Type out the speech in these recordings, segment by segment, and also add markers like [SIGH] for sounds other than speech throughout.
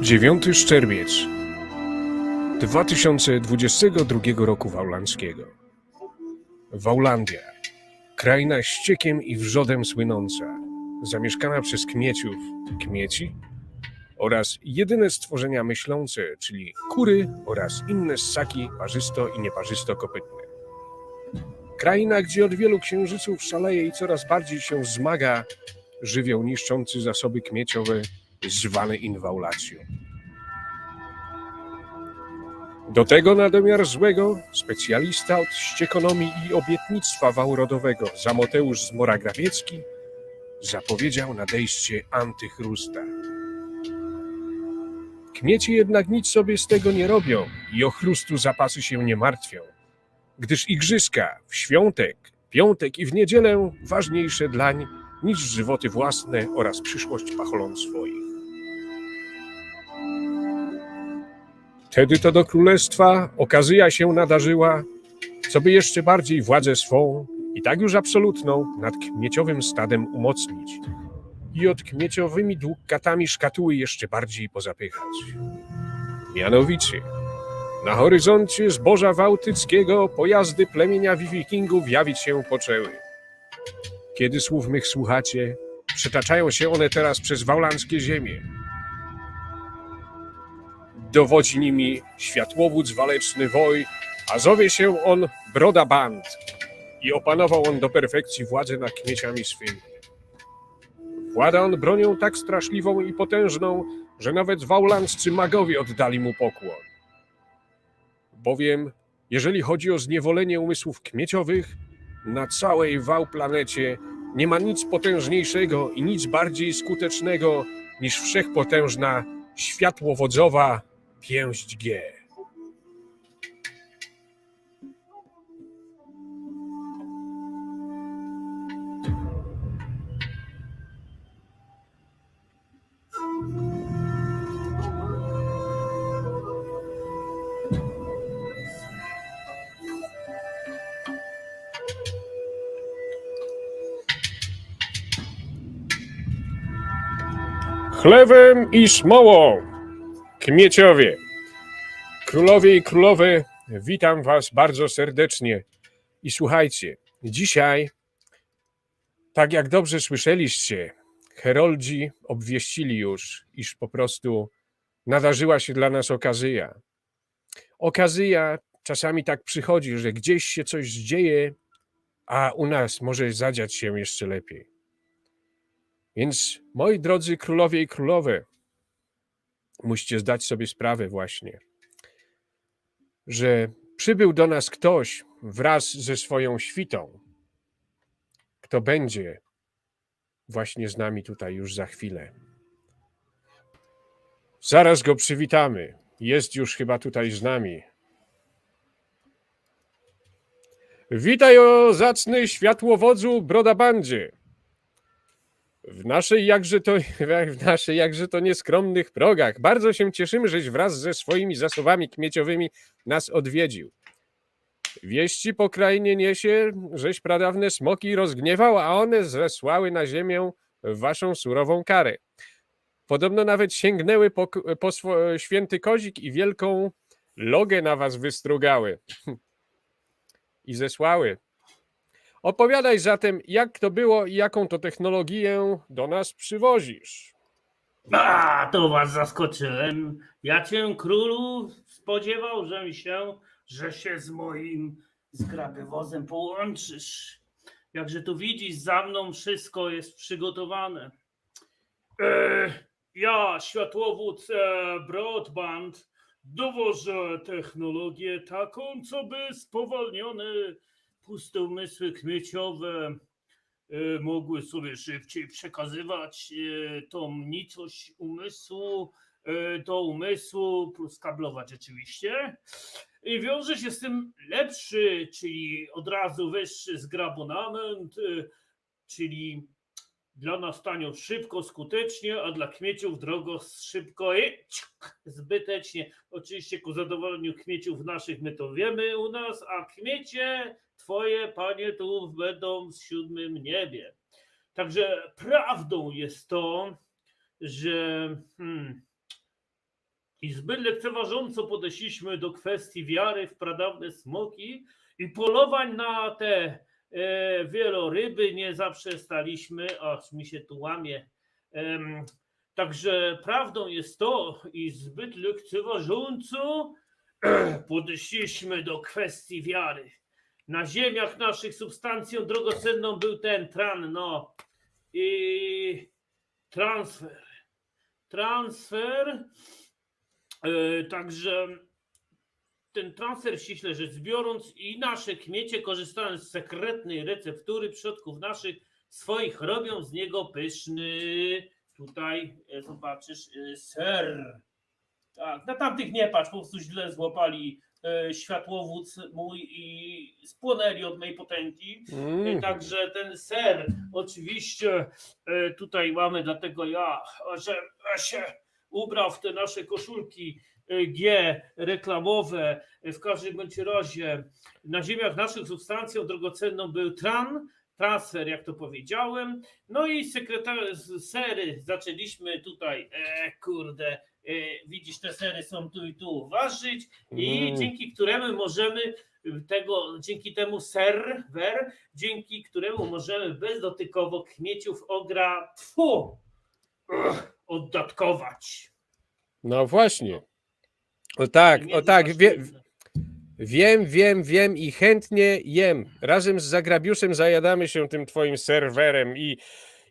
Dziewiąty Szczerbiec 2022 roku Waulandzkiego. Waulandia. Kraina ściekiem i wrzodem słynąca, zamieszkana przez kmieciów, kmieci oraz jedyne stworzenia myślące, czyli kury oraz inne ssaki parzysto i nieparzysto-kopytne. Kraina, gdzie od wielu księżyców szaleje i coraz bardziej się zmaga żywioł niszczący zasoby kmieciowe zwany inwaulacją. Do tego na domiar złego specjalista od ściekonomii i obietnictwa wałrodowego Zamoteusz Zmora-Grabiecki zapowiedział nadejście antychrusta. Kmieci jednak nic sobie z tego nie robią i o chrustu zapasy się nie martwią, gdyż igrzyska w świątek, piątek i w niedzielę ważniejsze dlań niż żywoty własne oraz przyszłość pacholąt swoich. Wtedy to do królestwa okazja się nadarzyła, co by jeszcze bardziej władzę swą, i tak już absolutną, nad kmieciowym stadem umocnić i od kmieciowymi długkatami szkatuły jeszcze bardziej pozapychać. Mianowicie, na horyzoncie zboża bałtyckiego pojazdy plemienia wikingów jawić się poczęły. Kiedy słów mych słuchacie, przetaczają się one teraz przez waulandzkie ziemie. Dowodzi nimi światłowódz waleczny Woj, a zowie się on Broda Band i opanował on do perfekcji władzę nad kmieciami swymi. Włada on bronią tak straszliwą i potężną, że nawet waulandzcy magowie oddali mu pokłon. Bowiem, jeżeli chodzi o zniewolenie umysłów kmieciowych, na całej wał planecie nie ma nic potężniejszego i nic bardziej skutecznego niż wszechpotężna światłowodzowa pięść G. Chlewem i smołą, kmieciowie, królowie i królowe, witam was bardzo serdecznie. I słuchajcie, dzisiaj, tak jak dobrze słyszeliście, heroldzi obwieścili już, iż po prostu nadarzyła się dla nas okazja. Okazja czasami tak przychodzi, że gdzieś się coś dzieje, a u nas może zadziać się jeszcze lepiej. Więc moi drodzy królowie i królowe, musicie zdać sobie sprawę właśnie, że przybył do nas ktoś wraz ze swoją świtą, kto będzie właśnie z nami tutaj już za chwilę. Zaraz go przywitamy. Jest już chyba tutaj z nami. Witaj o zacny światłowodzu Brodabandzie. W naszej jakże to, [LAUGHS] w naszej jakże to nieskromnych progach. Bardzo się cieszymy, żeś wraz ze swoimi zasobami kmieciowymi nas odwiedził. Wieści po krainie niesie, żeś pradawne smoki rozgniewał, a one zesłały na ziemię waszą surową karę. Podobno nawet sięgnęły po, po swo, święty kozik i wielką logę na was wystrugały. [CLEARS THROAT] I zesłały. Opowiadaj zatem, jak to było i jaką to technologię do nas przywozisz. A, to was zaskoczyłem. Ja cię, królu, spodziewał, że się, że się z moim zgrabywozem połączysz. Jakże tu widzisz, za mną wszystko jest przygotowane. E, ja, światłowód e, Broadband, dowożę technologię taką, co by spowolnione puste umysły kmieciowe e, mogły sobie szybciej przekazywać e, tą nicość umysłu e, do umysłu, plus kablować oczywiście. I wiąże się z tym lepszy, czyli od razu wyższy zgrabonament, czyli dla nas tanio szybko, skutecznie, a dla kmieciów drogo szybko i zbytecznie. Oczywiście ku zadowoleniu kmieciów naszych my to wiemy u nas, a kmiecie twoje, panie, tu będą w siódmym niebie. Także prawdą jest to, że hmm, i zbyt lekceważąco podeszliśmy do kwestii wiary w pradawne smoki i polowań na te e, wieloryby nie zaprzestaliśmy, aż mi się tu łamie. Em, także prawdą jest to, i zbyt lekceważąco [CLEARS THROAT] podeszliśmy do kwestii wiary. Na ziemiach naszych substancją drogocenną był ten tran, no i transfer. Transfer. E, także ten transfer ściśle rzecz biorąc i nasze kmiecie korzystając z sekretnej receptury przodków naszych swoich robią z niego pyszny tutaj e, zobaczysz e, ser. Tak, na tamtych nie patrz, po prostu źle złapali światłowód mój i spłonęli od mojej potęgi. Mm. Także ten ser oczywiście e, tutaj mamy, dlatego ja, że się ubrał w te nasze koszulki e, G reklamowe. E, W każdym bądź razie na ziemiach naszych substancją drogocenną był tran, transfer, jak to powiedziałem. No i sekretarz sery zaczęliśmy tutaj, e, kurde, e, widzisz, te sery są tu i tu ważyć i Mm. dzięki któremu możemy tego, dzięki temu serwer, dzięki któremu możemy bezdotykowo kmieciów ogra tfu, oddatkować. No właśnie. O tak, o tak, wie, wiem, wiem, wiem i chętnie jem. Razem z Zagrabiuszem zajadamy się tym twoim serwerem i,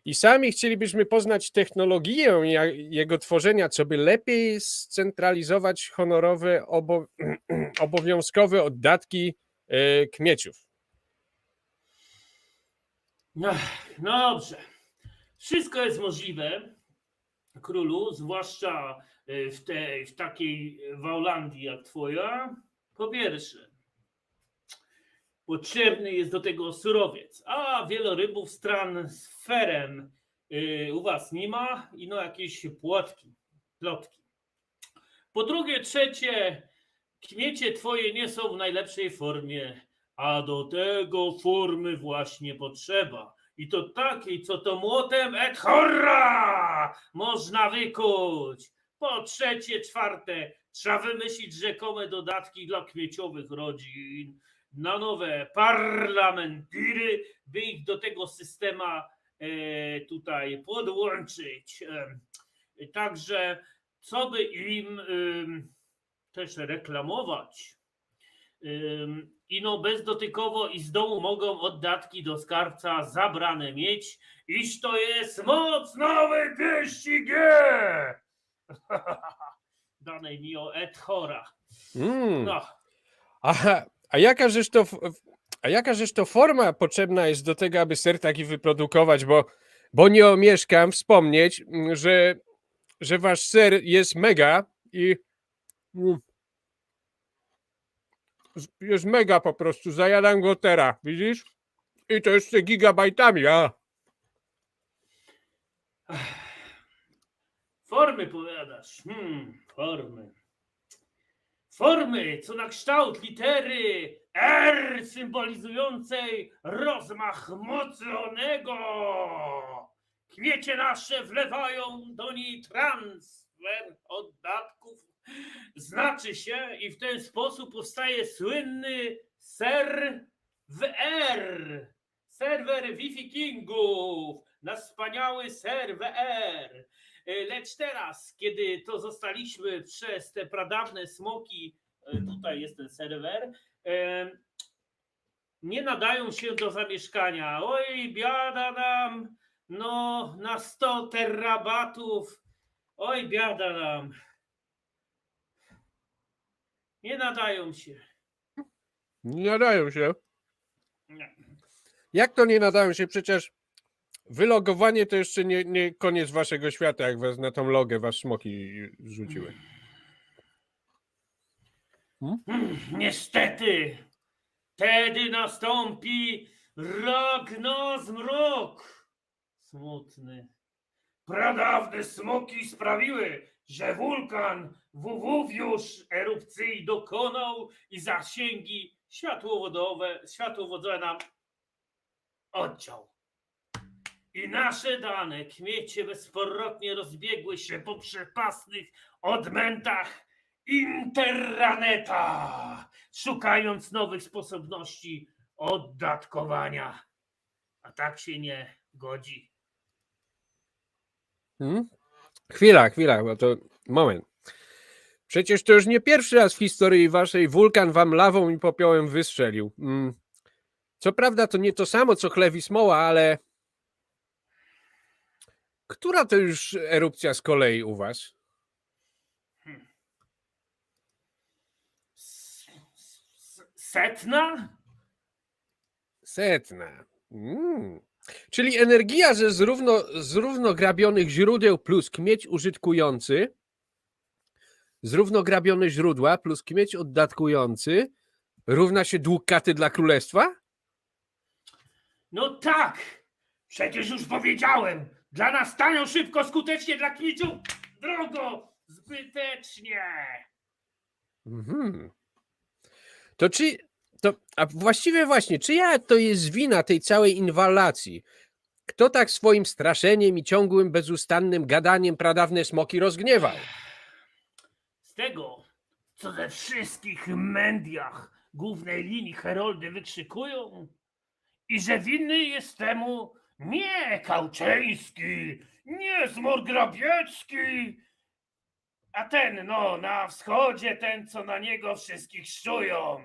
i sami chcielibyśmy poznać technologię jego tworzenia, co by lepiej scentralizować honorowe, obo, [CLEARS THROAT] obowiązkowe oddatki e, kmieciów. No, no dobrze. Wszystko jest możliwe, królu, zwłaszcza e, w, tej, w takiej Waulandii jak twoja. Po pierwsze, potrzebny jest do tego surowiec, a wielorybów z ferem y, u was nie ma i no jakieś płotki, plotki. Po drugie, trzecie, kmiecie twoje nie są w najlepszej formie, a do tego formy właśnie potrzeba. I to takiej, co to młotem et hurra można wykuć. Po trzecie, czwarte, trzeba wymyślić rzekome dodatki dla kmieciowych rodzin na nowe parlamentiry, by ich do tego systema e, tutaj podłączyć. Em, Także co by im em, też reklamować. Ino bezdotykowo i z dołu mogą oddatki do skarbca zabrane mieć, iż to jest moc nowej pieści G. [LAUGHS] Danej mi o Edhora. Mm. No, Aha, a jaka żeż to, a jaka żeż to forma potrzebna jest do tego, aby ser taki wyprodukować, bo, bo nie omieszkam wspomnieć, mm, że, że wasz ser jest mega i mm, jest mega po prostu, zajadam go teraz, widzisz? I to jeszcze gigabajtami, a formy powiadasz. Hmm, formy. Formy, co na kształt litery R symbolizującej rozmach mocnego. Kmiecie nasze wlewają do niej transfer oddatków. Znaczy się i w ten sposób powstaje słynny ser w R. Serwer Wi-Fi Kingów. Na wspaniały ser w R. E, Lecz teraz, kiedy to zostaliśmy przez te pradawne smoki, e, tutaj jest ten serwer, e, nie nadają się do zamieszkania. Oj, biada nam, no na 100 terabatów. Oj, biada nam. Nie nadają się. Nie nadają się. Nie. Jak to nie nadają się? Przecież wylogowanie to jeszcze nie, nie koniec waszego świata, jak was na tą logę was smoki rzuciły. Hmm, Niestety, wtedy nastąpi Ragnazmrok. Smutny. Pradawne smoki sprawiły, że wulkan już erupcji dokonał i zasięgi światłowodowe, światłowodzowe nam odciął. I nasze dane kmiecie bezpowrotnie rozbiegły się po przepasnych odmętach interneta, szukając nowych sposobności oddatkowania. A tak się nie godzi. Hmm? Chwila, chwila, bo to moment. Przecież to już nie pierwszy raz w historii waszej wulkan wam lawą i popiołem wystrzelił. Mm. Co prawda to nie to samo co chlew i smoła, ale która to już erupcja z kolei u was? S- Setna? Setna. Mm. Czyli energia ze zrówno, zrównograbionych źródeł plus kmieć użytkujący, zrównograbione źródła plus kmieć oddatkujący równa się dług katy dla królestwa? No tak! Przecież już powiedziałem! Dla nas tanio, szybko, skutecznie, dla kmiciów drogo, zbytecznie! Mhm. To czy. To, a właściwie właśnie, czyja to jest wina tej całej inwalacji? Kto tak swoim straszeniem i ciągłym, bezustannym gadaniem pradawne smoki rozgniewał? Z tego, co ze wszystkich mediach głównej linii heroldy wykrzykują i że winny jest temu nie Kauczyński, nie Zmorgrabiecki, a ten, no, na wschodzie, ten, co na niego wszystkich szczują.